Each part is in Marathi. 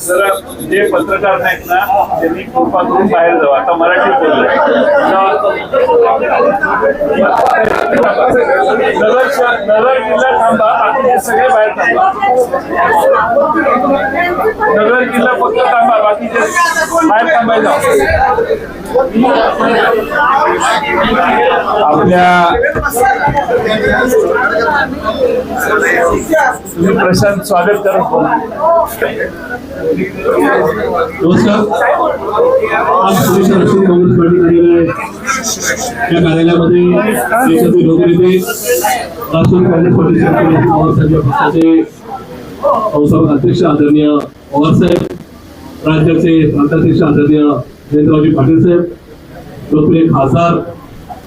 जरा जे पत्रकार नाहीत ना त्यांनी कृपा करून बाहेर जाऊ आता मराठी बोलले. नगर नगर किल्ला थांबा बाकीचे सगळे बाहेर थांबा. नगर किल्ला फक्त थांबा बाकीचे बाहेर थांबायला आपल्या तुम्ही प्रशांत स्वागत करा नमस्कार. आज सुरेश राष्ट्रीय काँग्रेस पार्टी कार्यालय या कार्यालयामध्ये देशातील लोकनेते राष्ट्रवादी काँग्रेस पवारसाहेब पक्षाचे संस्थापक अध्यक्ष आदरणीय पवारसाहेब राज्याचे प्रांताध्यक्ष आदरणीय जयंतरावजी पाटील साहेब लोकप्रिय खासदार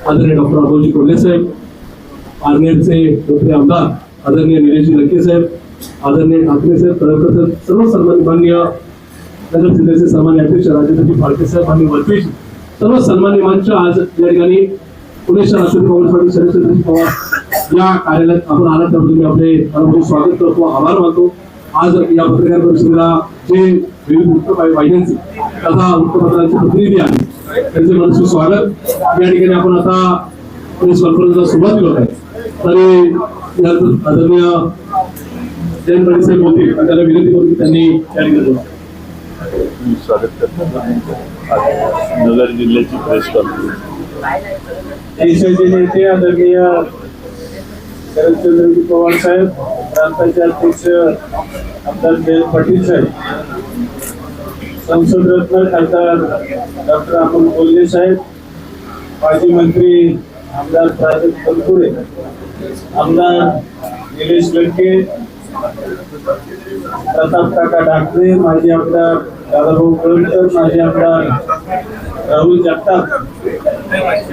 आदरणीय डॉक्टर अबोजी कोल्हे साहेब पारनेरचे लोकप्रिय आमदार आदरणीय निलेशजी लक्के साहेब आदरणीय ठाकरे साहेब तळकर सर्व सन्मान्य नगर जिल्ह्याचे सन्मान्य अध्यक्ष राजेंद्रजी फाळके साहेब आणि वरपीठ सर्व सन्मान्य मंच आज या ठिकाणी पुणे शहर राष्ट्रवादी काँग्रेस पार्टी शरदचंद्रजी पवार या कार्यालयात आपण आला त्याबद्दल मी आपले अनुभव स्वागत करतो आभार मानतो. आज या पत्रकार परिषदेला जे विविध वृत्त वाहिन्यांचे. तथा वृत्तपत्रांचे प्रतिनिधी आहेत त्यांचे मनस्वी स्वागत. या ठिकाणी आपण आता प्रेस कॉन्फरन्सला सुरुवात करत आहे. तरी यात आदरणीय जयंत पाटील साहेब त्याला विनंती करून त्यांनी या ठिकाणी बोलावं. मी स्वागत करतो. आज नगर जिल्ह्याची प्रेस कॉन्फरन्स. देशाचे नेते आदरणीय शरदचंद्रजी पवार साहेब प्रांताचे अध्यक्ष आमदार जयंत पाटील साहेब. संसदरत्न खासदार डॉक्टर अमोल कोल्हे साहेब माजी मंत्री आमदार प्राजक्त तनपुरे आमदार निलेश लंके प्रताप काका ठाकरे माजी आमदार दादाभाऊ कळमकर माजी आमदार राहुल जगताप.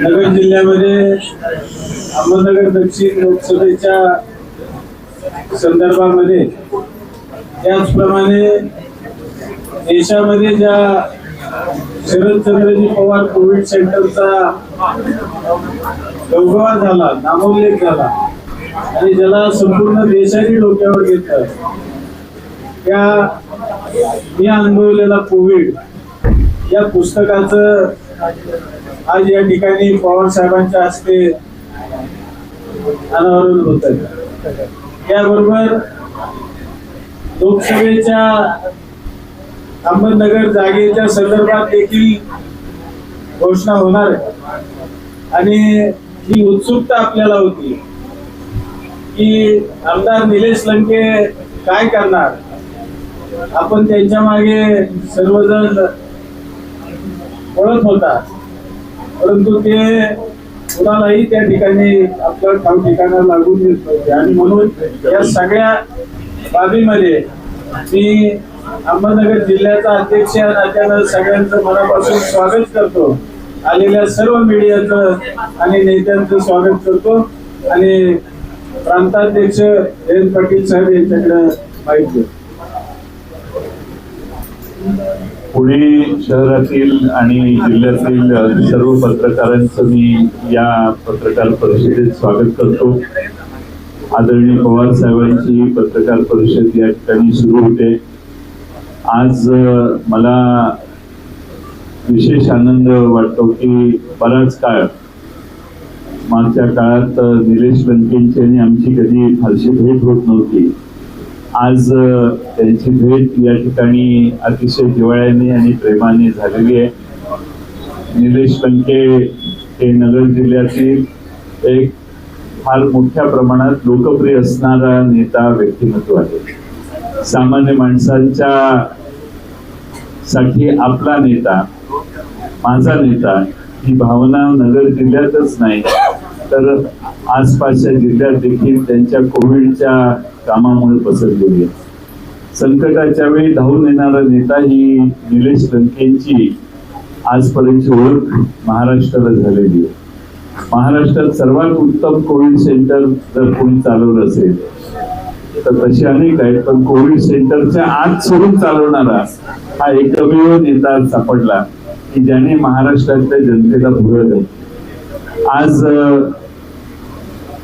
नगर जिल्ह्यामध्ये अहमदनगर दक्षिण लोकसभेच्या संदर्भामध्ये त्याचप्रमाणे देशामध्ये ज्या शरदचंद्रजी पवार कोविड सेंटरचा गौगवा झाला नामोल्लेख झाला आणि ज्याला संपूर्ण देशाने डोक्यावर घेतलं त्या मी अनुभवलेला कोविड या पुस्तकाचं आज या ठिकाणी पवार साहेबांच्या हस्ते अनावरण होत याबरोबर लोकसभेच्या अहमदनगर जागेच्या संदर्भात देखील घोषणा होणार आहे. आणि ही उत्सुकता आपल्याला होती की आमदार निलेश लंके काय करणार? आपण त्यांच्या मागे सर्वजण ओळख होता. परंतु ते कुणालाही त्या ठिकाणी आपलं ठाव ठिकाणा लागून देत नव्हते. आणि म्हणून या सगळ्या बाबीमध्ये मी अहमदनगर जिल्ह्याचा अध्यक्ष या नात्यानं सगळ्यांचं मनापासून स्वागत करतो. आलेल्या सर्व मीडियाचं आणि नेत्यांचं स्वागत करतो. आणि प्रांताध्यक्ष जयंत पाटील साहेब यांच्याकडे माहिती पुणे शहरातील आणि जिल्ह्यातील सर्व पत्रकारांचं मी या पत्रकार परिषदेत स्वागत करतो. आदरणीय पवार साहेबांची पत्रकार परिषद या ठिकाणी सुरू होते. आज मला विशेष आनंद वाटतो की बराच काळ मागच्या काळात निलेश लंकेंची आणि आमची कधी फारशी भेट होत नव्हती. आज त्यांची भेट या ठिकाणी अतिशय हिवाळ्याने आणि प्रेमाने झालेली आहे. निलेश लंके हे नगर जिल्ह्यातील एक फार मोठ्या प्रमाणात लोकप्रिय असणारा नेता व्यक्तिमत्व आहे. सामान्य माणसांच्या साठी आपला नेता माझा नेता ही भावना नगर जिल्ह्यातच नाही तर आसपासच्या जिल्ह्यात देखील त्यांच्या कोविडच्या कामामुळे पसरलेली आहे. संकटाच्या वेळी धावून येणारा नेता ही निलेश लंकेंची आजपर्यंतची ओळख महाराष्ट्राला झालेली आहे. महाराष्ट्रात सर्वात उत्तम कोविड सेंटर जर कोणी चालवलं असेल तर तसे अनेक आहेत पण कोविड सेंटरच्या आत सोडून चालवणारा हा एकमेव नेता सापडला की ज्याने महाराष्ट्रातल्या जनतेला भुगळले आज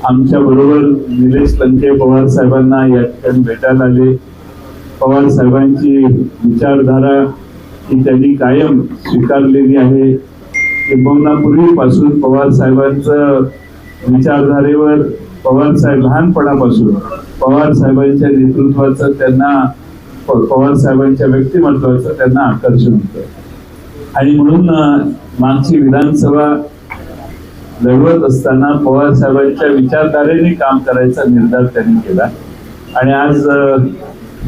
आमच्या बरोबर निलेश लंके पवार साहेबांना या ठिकाणी भेटायला आले. पवार साहेबांची विचारधारा ही त्यांनी कायम स्वीकारलेली आहे. किंबहुना पूर्वीपासून पवार साहेबांचं विचारधारेवर पवार साहेब लहानपणापासून पवार साहेबांच्या नेतृत्वाचं त्यांना प- पवार साहेबांच्या व्यक्तिमत्वाचं त्यांना आकर्षण होतं. आणि म्हणून मागची विधानसभा लढवत असताना पवार साहेबांच्या विचारधारेने काम करायचा निर्धार त्यांनी केला. आणि आज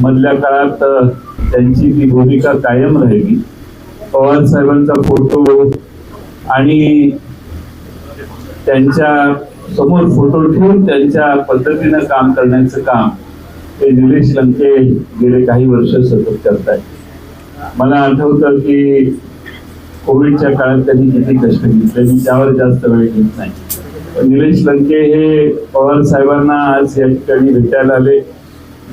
मधल्या काळात त्यांची ती भूमिका कायम राहिली. पवार साहेबांचा फोटो आणि त्यांच्या समोर फोटो ठेवून त्यांच्या पद्धतीनं काम करण्याचं काम हे निलेश लंके गेले काही वर्ष सतत करतायत. मला आठवतं की कोविडच्या काळात त्यांनी किती कष्ट घेतले मी त्यावर जास्त वेळ घेत नाही. निलेश लंके हे पवार साहेबांना आज या ठिकाणी भेटायला आले.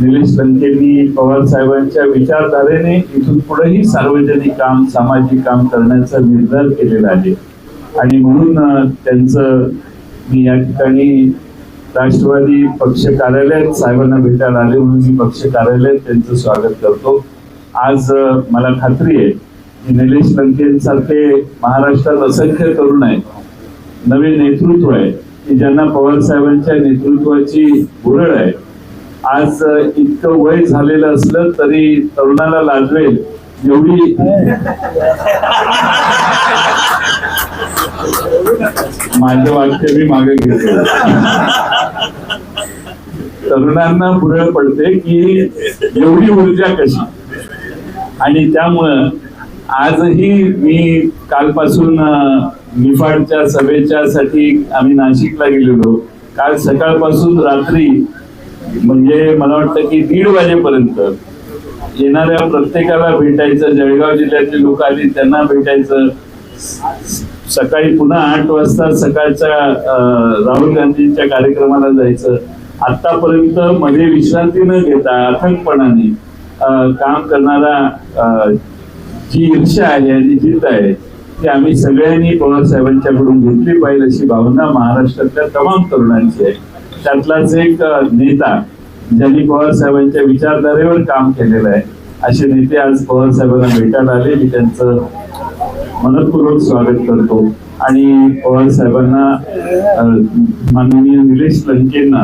निलेश लंकेंनी पवार साहेबांच्या विचारधारेने इथून पुढेही सार्वजनिक काम सामाजिक काम करण्याचा निर्धार केलेला आहे. आणि म्हणून त्यांचं मी या ठिकाणी राष्ट्रवादी पक्ष कार्यालयात साहेबांना भेटायला आले म्हणून मी पक्ष कार्यालयात त्यांचं स्वागत करतो. आज मला खात्री आहे की निलेश लंकेंसारखे महाराष्ट्रात असंख्य तरुण आहेत नवे नेतृत्व आहे की ज्यांना पवार साहेबांच्या नेतृत्वाची उरळ आहे. आज इतकं वय झालेलं असलं तरी तरुणाला लाजवेल एवढी माझं वाक्य मी मागे घेतो. तरुणांना पुरळ पडते की एवढी ऊर्जा कशी? आणि त्यामुळं आजही मी कालपासून निफाडच्या सभेच्या साठी आम्ही नाशिकला गेलेलो. काल सकाळपासून रात्री म्हणजे मला वाटतं की दीड वाजेपर्यंत येणाऱ्या प्रत्येकाला भेटायचं जळगाव जिल्ह्यातले लोक आली त्यांना भेटायचं. सकाळी पुन्हा आठ वाजता सकाळच्या अं, राहुल गांधींच्या कार्यक्रमाला जायचं. आतापर्यंत मध्ये विश्रांती न घेता अथकपणाने काम करणारा जी ईर्षा आहे आणि जिद्द आहे ती आम्ही सगळ्यांनी पवार साहेबांच्याकडून घेतली पाहिजे अशी भावना महाराष्ट्रातल्या तमाम तरुणांची आहे. त्यातलाच एक नेता ज्यांनी पवार साहेबांच्या विचारधारेवर काम केलेलं आहे असे नेते आज पवार साहेबांना भेटायला आले. मी त्यांचं मनपूर्वक स्वागत करतो. आणि पवार साहेबांना माननीय निलेश लंकेंना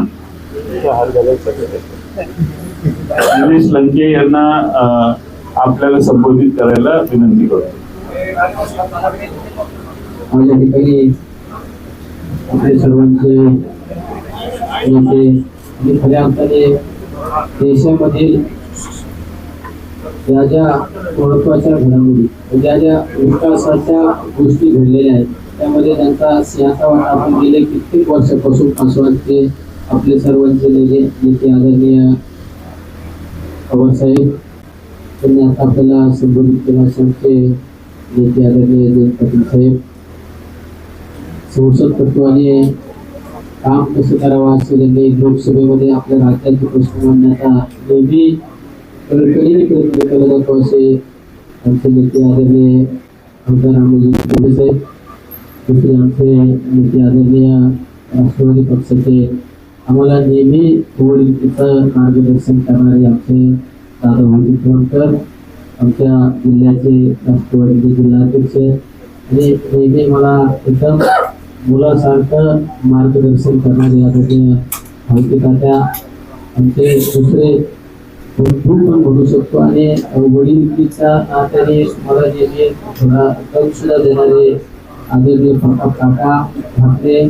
निलेश लंके यांना आपल्याला संबोधित करायला विनंती करतो. माझ्या ठिकाणी आपले सर्वांचे नेते आणि खऱ्या अर्थाने देशामधील ज्या महत्वाच्या घडामोडी, ज्या ज्या विकासाच्या गोष्टी घडलेल्या आहेत, त्यामध्ये त्यांचा सिंहाचा वाटा आपण गेले कित्येक वर्षापासून पासवानचे आपले सर्वांचे नेते आदरणीय पवारसाहेब त्यांनी आता आपल्याला संबोधित केला नेते आदरणीय जयंत पाटील साहेब. संसद तत्वाने काम कसं करावं असं त्यांनी लोकसभेमध्ये आपल्या राज्याचे प्रश्न मांडण्याचा नेहमी कळकळीने प्रयत्न जातो असे आमचे नेते आदरणीय आमदार रामोजी शिंदे साहेब दुसरे आमचे नेते आदरणीय राष्ट्रवादी पक्षाचे आम्हाला नेहमी वडीलकीचं मार्गदर्शन करणारे आमचे दादा भाऊ फोनकर आमच्या जिल्ह्याचे राष्ट्रवादीचे जिल्हाध्यक्ष आणि नेहमी मला एकदम मुलासारखं मार्गदर्शन करणारे आदरणीय भाऊकी तात्या आमचे दुसरे बंधू पण म्हणू शकतो. आणि वडीलकीच्या नात्याने मला नेहमी थोडा दम सुद्धा देणारे आदरणीय प्रताप काका ठाकरे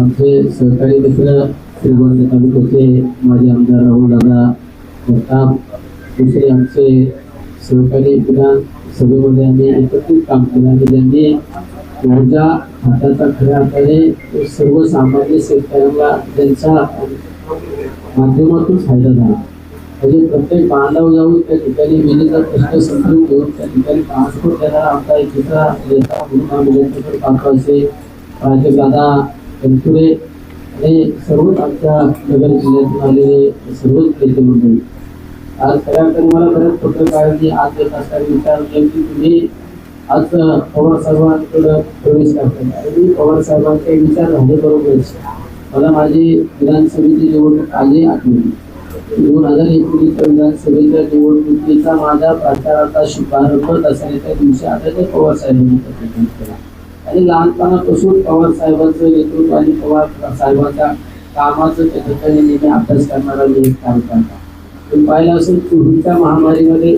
आमचे सहकारी मित्र श्रीगोंद तालुक्याचे माझे आमदार राहुल दादा प्रताप दुसरे आमचे सहकारी विधान सभेमध्ये आम्ही एकत्रित काम केलं आणि त्यांनी ऊर्जा हाताचा खऱ्या अर्थाने सर्वसामान्य शेतकऱ्यांना त्यांच्या माध्यमातून फायदा झाला. म्हणजे प्रत्येक बांधाव जाऊन त्या ठिकाणी म्हणजे विजेचा प्रश्न समजून घेऊन त्या ठिकाणी ट्रान्सपोर्ट देणारा आमचा एकीचा नेता म्हणून आम्ही पाहतो असे राजदादा तनपुरे आणि सर्वच आमच्या नगर जिल्ह्यातून आलेले सर्वच नेते मंडळी. आज सगळ्यांकडे मला बरेच पत्रकारांनी आज येत असताना विचारले की तुम्ही आज पवार साहेबांकडे प्रवेश करताय. आणि मी पवार साहेबांचे विचार झाले बरोबर मला माझी विधानसभेची निवडणूक आली आठवली दोन हजार एकोणीसच्या विधानसभेच्या निवडणुकीचा माझा प्रचाराचा शुभारंभ दसऱ्याच्या दिवशी आढळते पवार साहेबांनी केला. आणि लहानपणापासून पवार साहेबांचं नेतृत्व आणि पवार साहेबांच्या कामाचं त्या ठिकाणी नेहमी अभ्यास करणारा मी एक कार्यकर्ता. तुम्ही पाहिलं असेल कोविडच्या महामारीमध्ये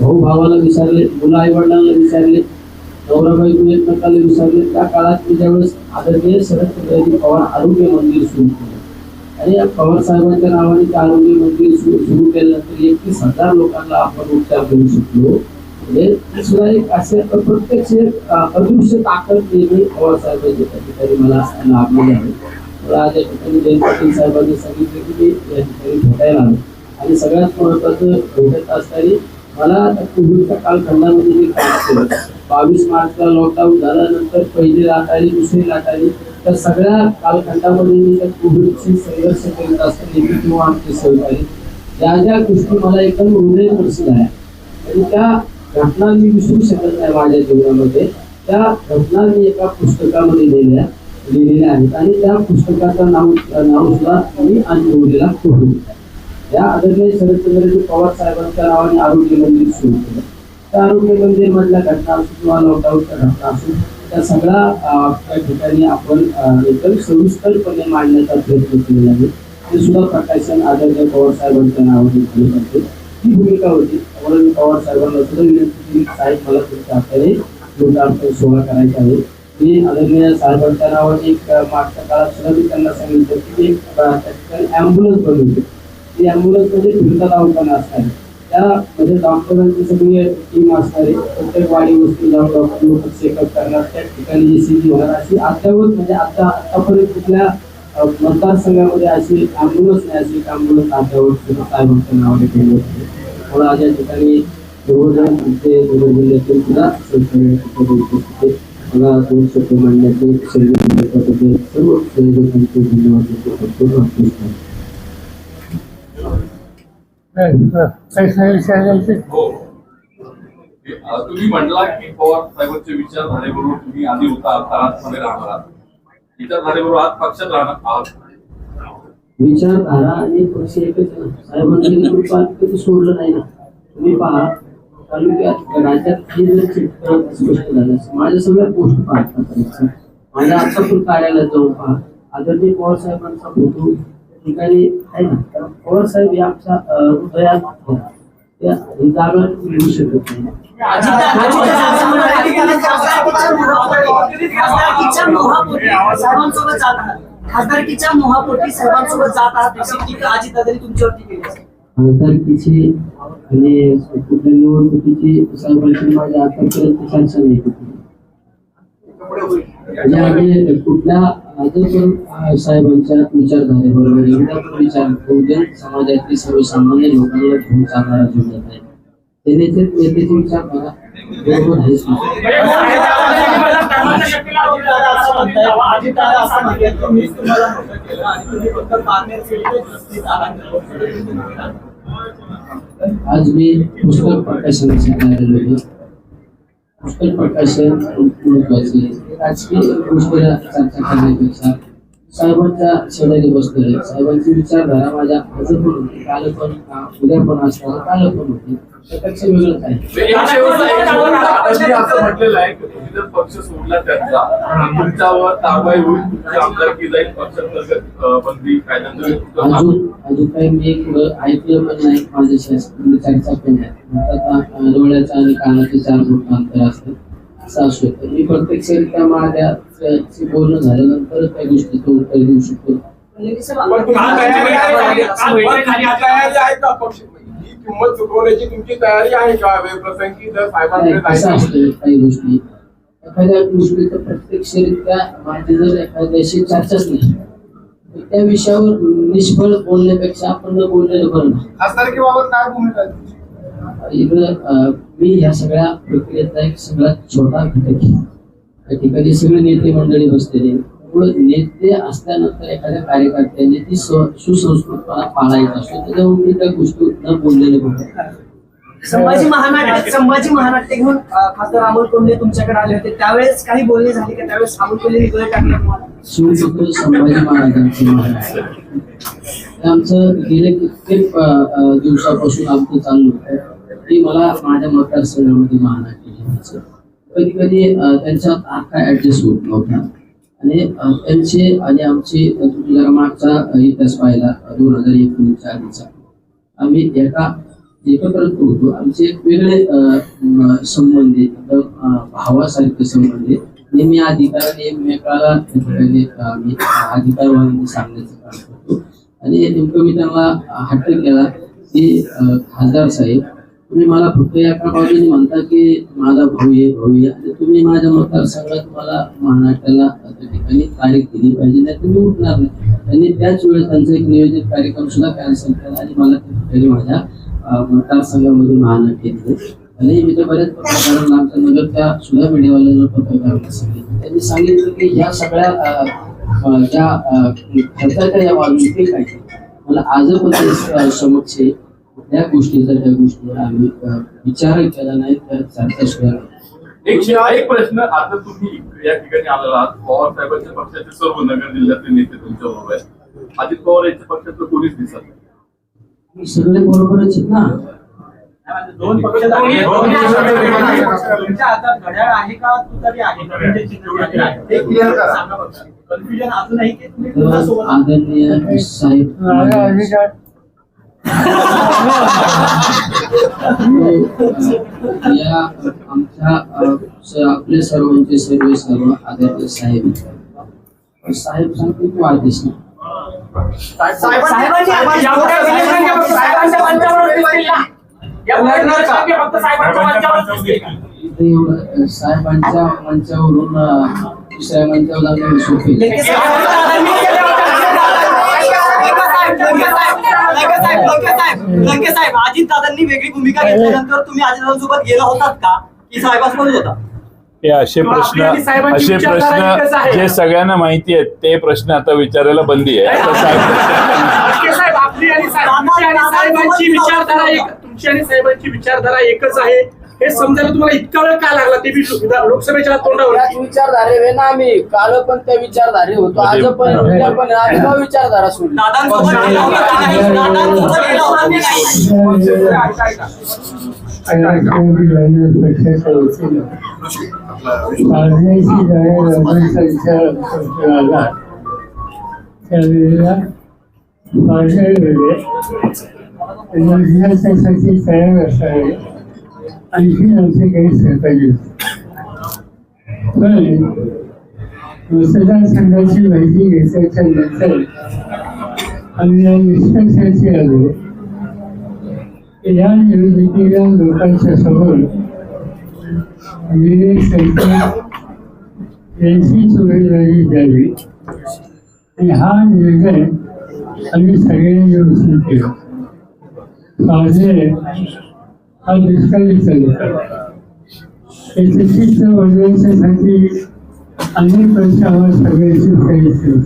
भाऊ भावाला विचारले मुलं आई वडिलांना विचारले नवरा बायको एकमेकाला विचारले त्या काळात मी ज्यावेळेस आदरणीय शरदचंद्रजी पवार आरोग्य मंदिर सुरू केलं. आणि या पवार साहेबांच्या नावाने ते आरोग्य मंत्री सुरू सुरू केल्यानंतर एकतीस हजार लोकांना आपण उपचार देऊ शकलो. म्हणजे हे सुद्धा एक असे प्रत्यक्ष अदृश्य ताकद नेहमी पवार साहेबांची त्या ठिकाणी मला लाभलेली आहे. मला त्या ठिकाणी जयंत पाटील साहेबांनी सांगितलं की मी या ठिकाणी भेटायला आलो. आणि सगळ्यात महत्वाचं भेटत असताना मला कोविडच्या कालखंडामध्ये मी काम केलं. बावीस मार्चला लॉकडाऊन झाल्यानंतर पहिली लाट आली दुसरी लाट आली. त्या सगळ्या कालखंडामध्ये मी त्या संघर्ष करीत असताना मी किंवा आमचे सहकारी ज्या ज्या गोष्टी मला एकदम हृदय आहे आणि त्या घटना मी विसरू शकत नाही माझ्या जीवनामध्ये. त्या घटना मी एका पुस्तकामध्ये लिहिल्या लिहिलेल्या आहेत. आणि त्या पुस्तकाचं नाव नाव सुद्धा मी अनुभवलेला निवडलेला कोविड या आदरणीय शरदचंद्रजी पवार साहेबांच्या नावाने आरोग्य मंदिर सुरू केलं. त्या आरोग्य मंदिर मधल्या घटना असो किंवा लॉकडाऊनच्या घटना असो त्या सगळ्या त्या ठिकाणी आपण एकदम सविस्तरपणे मांडण्याचा प्रयत्न केलेला आहे. ते सुद्धा प्रकाशन आदरणीय पवार साहेबांच्या नावाने केले जाते ही भूमिका होती. त्यामुळे मी पवार साहेबांना सुद्धा विनंती केली साहेब मला तुमच्या हाताने लोकार्पण सोहळा करायचा आहे. मी आदरणीय साहेबांच्या नावाने एक मागच्या काळात सुद्धा मी त्यांना सांगितलं की एक त्या ठिकाणी ॲम्ब्युलन्स बनवली ती ॲम्ब्युलन्समध्ये फिरता दवाखाना असणार त्यामध्ये डॉक्टरांची सगळी टीम असणार आहे प्रत्येक वाडी वस्ती जाऊन डॉक्टर लोक चेकअप करणार. त्या ठिकाणी जी सी होणार. अशी अद्यावत म्हणजे आता आतापर्यंत कुठल्या मतदारसंघामध्ये अशी ॲम्ब्युलन्स नाही अशी एक ॲम्ब्युलन्स अद्यावत सुद्धा साहेबांच्या नावाने केली होती म्हणून आज या ठिकाणी दोघजण आमचे दोघ जिल्ह्यातील सुद्धा सहकारी ठिकाणी उपस्थित मला दोन शब्द मांडण्याचे संधी सर्व संयोजकांचे धन्यवाद देतो. संपूर्ण अभ्यास हो अ, तुम्ही म्हटला की पवार साहेबांचे विचारधारेबरोबर तुम्ही आधी होता मध्ये राहणार आहात. विचारधारेबरोबर आज पक्षात राहणार आहात. विचारधारा आणि पक्ष एकच. साहेबांनी कधी सोडलं नाही ना. तुम्ही पहा तालुक्यात राज्यात हे जर चित्र स्पष्ट झालं. असं. माझ्या सगळ्या पोस्ट पाहतात माझ्या आता पण कार्यालयात जाऊन पहा. आदरणीय पवार साहेबांचा फोटो ठिकाणी साहेब हृदयात जागा शकत नाही. खासदारकीच्या मोहापोटी सर्वांसोबत जात आहात. टीका अजितदादांनी तुमच्यावरती केली. खासदारकीची आणि कुठल्या निवडणुकीची साहेबांची माझ्या आतापर्यंत चर्चा नाही कुठली म्हणजे आम्ही कुठल्या आजर पण अं, साहेबांच्या विचारधारेबरोबर एवढा पण विचार बहुजन समाजातील सर्वसामान्य लोकांना घेऊन चालणारा जोडत आहे ते नेते नेत्याचे विचारधारा बरोबर आहेच नाही. अजितदादा असं म्हणतात की मीच तुम्हाला मोठं केलं आणि तुम्ही फक्त पारनेरसाठी उपस्थित आहात. आज मी पुस्तक प्रकाशनासाठी आलेलो होतो पुस्तक प्रकाशन खूप महत्त्वाचे राजकीय गोष्टीला चर्चा करण्यापेक्षा साहेबांच्या शेजारी बसलेले साहेबांची विचारधारा माझ्या आज पण होती. काल पण उद्या पण असणार काल पण होती त्यापेक्षा वेगळं काय दादाजी असं म्हटलेलं आहे की तुम्ही जर पक्ष सोडला त्यांचा तुमच्यावर कारवाई होईल तुमची आमदारकी जाईल पक्षांतर्गत बंदी कायद्यांतर्गत अजून काही मी ऐकलं पण नाही माझ्या चर्चा पण डोळ्याचं आणि कानाचे चार फूट अंतर असतं असं असू शकतं मी प्रत्यक्षरित्या माझ्या चे बोलणं झाल्यानंतर त्या गोष्टीचं उत्तर देऊ शकतो किंमत चुकवण्याची तुमची तयारी आहे का? वेळप्रसंगी जर साहेबांकडे नाही, कसं जायचं असतं काही गोष्टी. एखाद्या गोष्टीचं प्रत्यक्षरित्या माझी जर एखाद्याशी चर्चाच नाही तर त्या विषयावर निष्फळ बोलण्यापेक्षा आपण न बोललेलं बरं खासदारकीबाबत काय भूमिका आहे? तुमची? इकडं अं, मी ह्या सगळ्या प्रक्रियेतला एक सगळ्यात छोटा घटक आहे. त्या ठिकाणी सगळे नेते मंडळी बसलेले त्यामुळे नेते असल्यानंतर एखाद्या कार्यकर्त्याने ती सुसंस्कृतपणा पाळायचा असतो. त्याच्यामुळे मी त्या गोष्टी न बोललेले बघतो संभाजी महानाट्य संभाजी महानाट्य घेऊन खासदार अमोल कोल्हे तुमच्याकडे आले होते. त्यावेळेस काही बोलणे झाले का? त्यावेळेस अमोल कोल्हे टाकले संभाजी महाराजांचे महाराज. आमचं गेले कित्येक दिवसापासून आमचं चालू होतं. ते मला माझ्या मतदारसंघामध्ये महानाट्य कधी कधी त्यांच्यात आका ऍडजस्ट होत नव्हता. आणि त्यांचे आणि आमचे जरा मागचा इतिहास पाहिला दोन हजार एकोणीसच्या आधीचा आम्ही एका एकत्र होतो. आमचे एक वेगळे संबंधित संबंध भावासारखे संबंध. नेहमी अधिकाराने एकमेकाला आम्ही अधिकारवाणी सांगण्याचं काम करतो. आणि नेमकं मी त्यांना हट्ट केला की खासदार साहेब तुम्ही मला फक्त या प्रभावाने म्हणता की माझा भाऊ आहे भाऊ आहे आणि तुम्ही माझ्या मतदारसंघात मला महानाट्याला त्या ठिकाणी तारीख दिली पाहिजे नाही तुम्ही उठणार नाही. त्यांनी त्याच वेळेस त्यांचा एक नियोजित कार्यक्रम सुद्धा कॅन्सल केला आणि मला त्या ठिकाणी माझ्या मतदारसंघामध्ये महानाट्य दिले आणि मी तर बऱ्याच पत्रकारांना आमच्या नगरच्या सुद्धा मीडियावाल्यांना पत्रकारांना सांगितलं त्यांनी सांगितलं की ह्या सगळ्या ज्या खर्चाच्या या बाजू ते मला आज पण समक्ष आहे. त्या गोष्टीचा त्या गोष्टीवर आम्ही विचार केला नाही त्या चर्चा सुद्धा नाही. एक एक प्रश्न आता तुम्ही या ठिकाणी आलेला आहात. पवार साहेबांच्या पक्षाचे सर्व नगर जिल्ह्यातले नेते तुमच्या बरोबर आहेत. अजित पवार यांच्या पक्षातलं कोणीच दिसत नाही. सगळे बरोबरच आहेत ना? दोन पक्ष दोन्ही- दोन्ही तुमच्या हातात घड्याळ आहे का? आहे. म्हणजे आहे. ते तर आहात? आदरणीय साहेब या आमच्या अ, स- आपले सर्वांचे सर्व सर्व आदरणीय साहेब. साहेब सांगतो तू दिसतील ना? इथे एवढं, अ, साहेबांच्या मंचावरून दुसऱ्या मंचावर जाणं सोपे. लंके साहेब, लंके साहेब, लंके साहेब, लंके साहेब, लंके साहेब, अजितदादांनी वेगळी भूमिका घेतल्यानंतर तुम्ही अजितदादांसोबत गेला होतात का? की साहेबांसोबत होता? हे असे प्रश्न असे प्रश्न जे सगळ्यांना माहिती आहेत ते प्रश्न आता विचारायला बंदी आहे. आता साहेब तुमची आणि साहेबांची विचारधारा एकच आहे. हे समजायला तुम्हाला इतका वेळ का लागला? ते लोकसभेच्या तोंडावर विचारधारे वे ना आम्ही. काल पण त्या विचारधारे होतो. आज पण उद्या पण. आम्ही का विचारधारा सोडली? त्यावेळेला तयार असावे आणखी आमचे काही सहकार्य पण मतदारसंघाची माहिती घेतल्याच्या नंतर आम्ही या निष्कर्षाची आलो. की या निवडणुकीला लोकांच्या समोर विवेक संकट यांची उमेदवारी द्यावी आणि हा निर्णय आम्ही सगळ्यांनी उचलून केला. माझे हा दुष्काळी तालुका त्याचे चित्र अनेक वर्ष आम्हाला सगळ्यांची करायची होती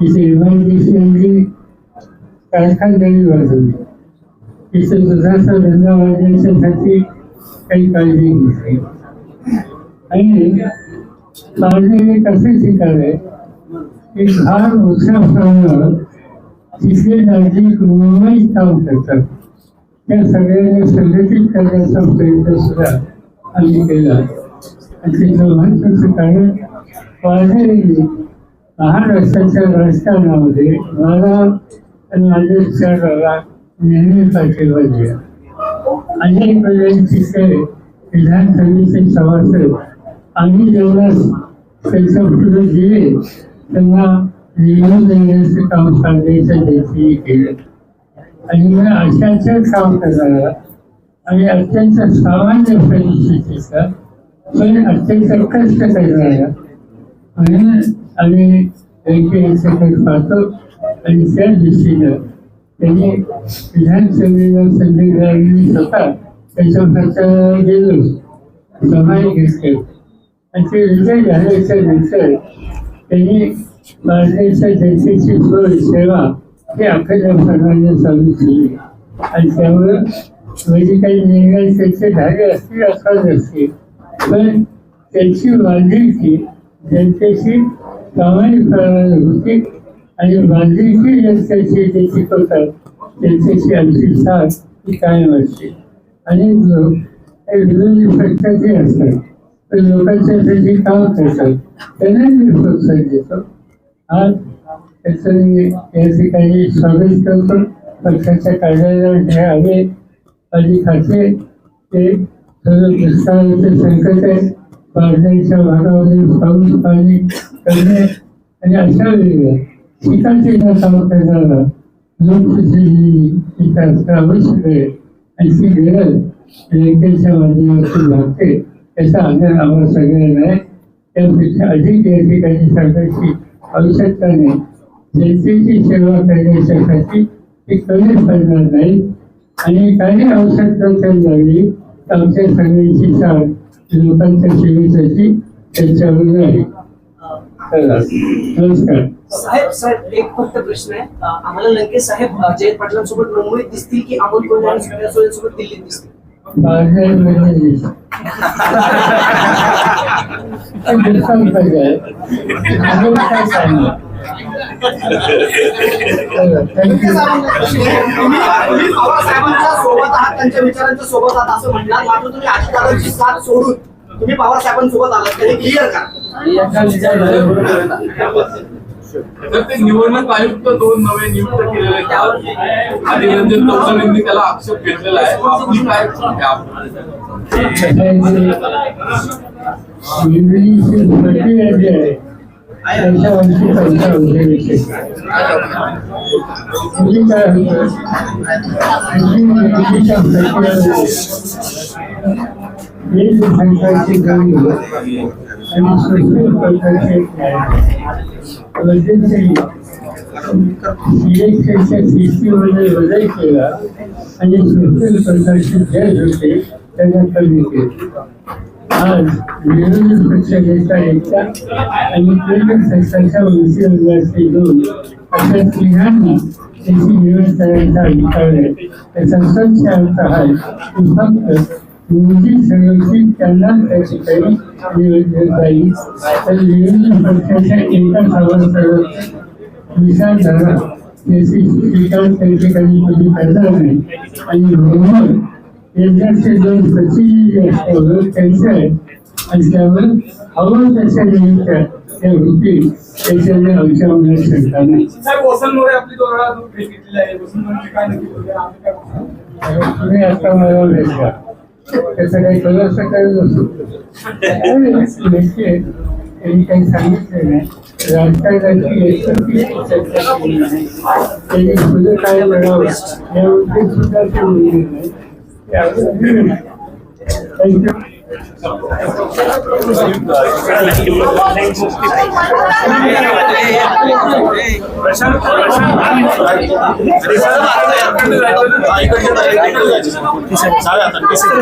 तिथे इमारतीची आणली कारखानदारी वाजवली तिथे दुधाचा धंदा वाढण्यासाठी काही काळजी घेतली आणि काळजी एक असं ठिकाण आहे की फार मोठ्या प्रमाणावर तिथे नागरिक मुंबईत काम करतात. त्या सगळ्यांनी संघटित करण्याचा प्रयत्न सुद्धा आम्ही केला. आणि त्याचं महत्वाचं कारण वाढलेली महाराष्ट्राच्या राजकारणामध्ये मला आणि माझ्या विचाराला नेहमी पाठिंबा दिला अनेक वेळेस तिथे विधानसभेचे सभासद आम्ही जेव्हा त्यांच्या पुढे दिले त्यांना निवडून देण्याचे काम सांगायचं देखील केलं. आणि मग अशाच काम करणारा आणि अत्यंत सामान्य परिस्थितीचा पण अत्यंत कष्ट करणारा म्हणून आम्ही त्यांच्या याच्याकडे पाहतो आणि त्या दृष्टीनं त्यांनी विधानसभेला संधी मिळालेली स्वतः त्याच्यासाठी गेलो समाज घेतले. आणि ते विजय झाल्याच्यानंतर त्यांनी भारताच्या जनतेची सोय सेवा ते अखंड प्रमाणे चालू केले. आणि त्यामुळं म्हणजे काही निर्णय त्याचे झाले असतील असाच असतील. पण त्याची बांधिलकी जनतेशी प्रामाणिकपणाने होती आणि बांधिलकी ज्यांच्याशी त्याची होतात त्यांच्याशी आमची साथ ही कायम असते. आणि जो- हे विरोधी पक्षाचे असतात ते लोकांच्यासाठी काम करतात त्यांना मी प्रोत्साहन देतो. आज त्याचं मी या ठिकाणी स्वागत करतो. पक्षाच्या कार्यालयात हे आले आणि खाते ते सर्व दुष्काळाचे संकट आहे पाण्याच्या भागामध्ये पाऊस पाणी करणे आणि अशा वेळेला शिकाची काम करणारा लोकप्रतिनिधी असणं आवश्यक आहे. आणि ती गरज बँकेच्या माध्यमातून लागते. त्याचा आधार आम्हाला सगळ्यांना आहे. त्यापेक्षा अधिक या ठिकाणी सांगायची आवश्यकता नाही. जनतेची सेवा करण्यासाठी ती कमी पडणार नाही. आणि काही आवश्यकता तर लागली आमच्या सगळ्यांची साथ लोकांच्या सेवेसाठी त्यांच्यावर आहे. नमस्कार. साहेब साहेब एक फक्त प्रश्न आहे. आम्हाला लंकेश साहेब जयंत पाटलांसोबत मुंबईत दिसतील की अमोल कोल्हे आणि सुप्रिया सुळेंसोबत दिल्लीत दिसतील. अजून काय सांगणार? तुम्ही साहेबांच्या सोबत आहात त्यांच्या विचारांच्या सोबत आहात असं म्हणणार मात्र तुम्ही अजितदादांची साथ सोडून तुम्ही पवार साहेबांसोबत आलात तरी क्लिअर का तर ते निवडणूक आयुक्त दोन नवे नियुक्त केलेले आहेत. त्यावर आणि रंजन चौधरींनी त्याला आक्षेप घेतलेला आहे. आपली काय भूमिका आहे त्याच्यावरची पैसा आणि सोशल प्रकारचे बदल केला आणि प्रकारची जज होते त्यांना कमी केले. आज विरोधी पक्ष नेता एकटा आणि केंद्र सरकारच्या मंत्रिमंडळाचे दोन अशा तिघांना त्याची निवड करायचा अधिकार आहे. त्याचा स्वच्छ अर्थ आहे की फक्त मोदी सर्वोच्च त्यांना त्या ठिकाणी निवडले जाईल तर विरोधी पक्षाच्या एका सभासदाचा झाला त्याची स्वीकार त्या ठिकाणी कधी करणार नाही. आणि म्हणून केंद्राचे दोन प्रतिनिधी असल्यावर त्यांचं आहे आणि त्यावर हवं तशा नियुक्त्या त्या होतील त्याच्याने आमच्या मनात शंका नाही साहेब वसंत मोरे आपली दोन वेळा भेट घेतलेली आहे वसंत मोरे काय नक्की बोलले? आम्ही काय बोलतो? तुम्ही आता मला भेटला त्याचं काही खुलासा करत असतो नेमके त्यांनी काही सांगितलं नाही राजकारणाची एकत्रित चर्चा केली नाही त्यांनी पुढे काय करावं याबद्दल सुद्धा ते बोलले नाही थँक्यू प्रशांत- प्रशांत-